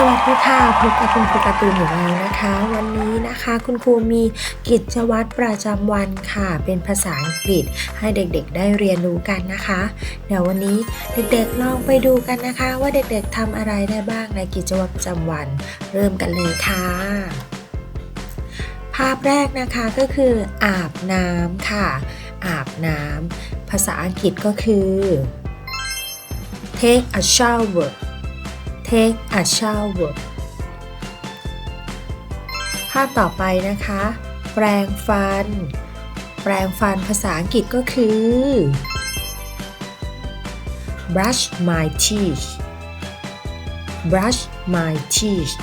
สวัสดีค่ะพบกับคุณครูการ์ตูนอีกแล้วนะคะ วันนี้นะคะคุณครูมีกิจวัตรประจำวันค่ะ เป็นภาษาอังกฤษให้เด็กๆได้เรียนรู้กันนะคะ เดี๋ยววันนี้เด็กๆลองไปดูกันนะคะ ว่าเด็กๆทำอะไรได้บ้างในกิจวัตรประจำวัน เริ่มกันเลยค่ะ ภาพแรกนะคะก็คือ อาบน้ำค่ะ อาบน้ำภาษาอังกฤษก็คือ take a shower take a shower ภาพต่อไปนะคะ แปรงฟัน แปรงฟันภาษาอังกฤษก็คือ brush my teeth brush my teeth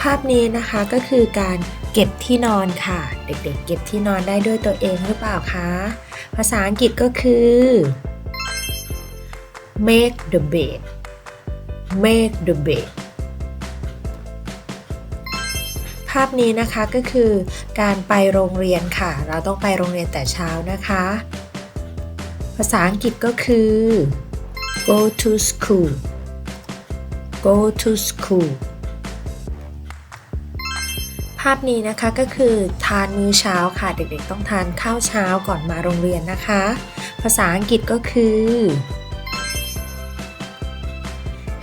ภาพนี้นะคะก็คือการเก็บที่นอนค่ะ เด็กๆ เก็บที่นอนได้ด้วยตัวเองหรือเปล่าคะ ภาษาอังกฤษก็คือ make the bed make the bed ภาพนี้นะคะก็คือการไปโรงเรียนค่ะ เราต้องไปโรงเรียนแต่เช้านะคะ ภาษาอังกฤษก็คือ go to school go to school ภาพนี้นะคะก็คือทานมื้อเช้าค่ะ เด็กๆต้องทานข้าวเช้าก่อนมาโรงเรียนนะคะ ภาษาอังกฤษก็คือ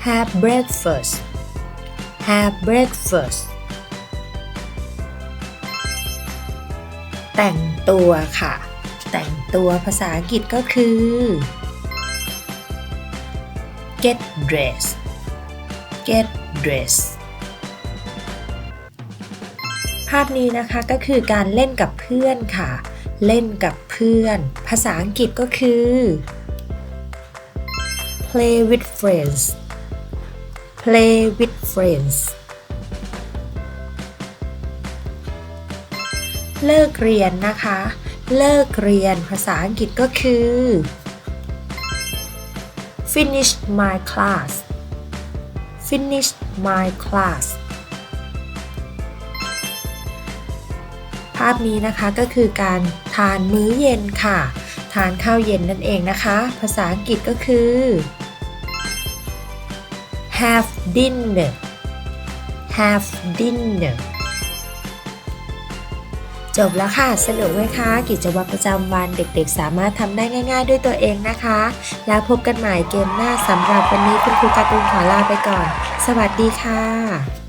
have breakfast have breakfast แต่งตัวค่ะ แต่งตัวภาษาอังกฤษก็คือ get dressed get dressed ภาพนี้นะคะก็คือการเล่นกับเพื่อนค่ะ เล่นกับเพื่อน ภาษาอังกฤษก็คือ play with friends play with friends เลิกเรียนนะคะ เลิกเรียนภาษาอังกฤษก็คือ finish my class finish my class ภาพนี้นะคะก็คือการทานมื้อเย็นค่ะ ทานข้าวเย็นนั่นเองนะคะ ภาษาอังกฤษก็คือ have dinner have dinner จบแล้วค่ะ สนุกไหมคะ กิจวัตรประจำวันเด็กๆ สามารถทำได้ง่าย ๆ ด้วยตัวเองนะคะ แล้วพบกันใหม่เกมหน้าสำหรับวันนี้คุณครูการ์ตูนขอลาไปก่อน สวัสดีค่ะ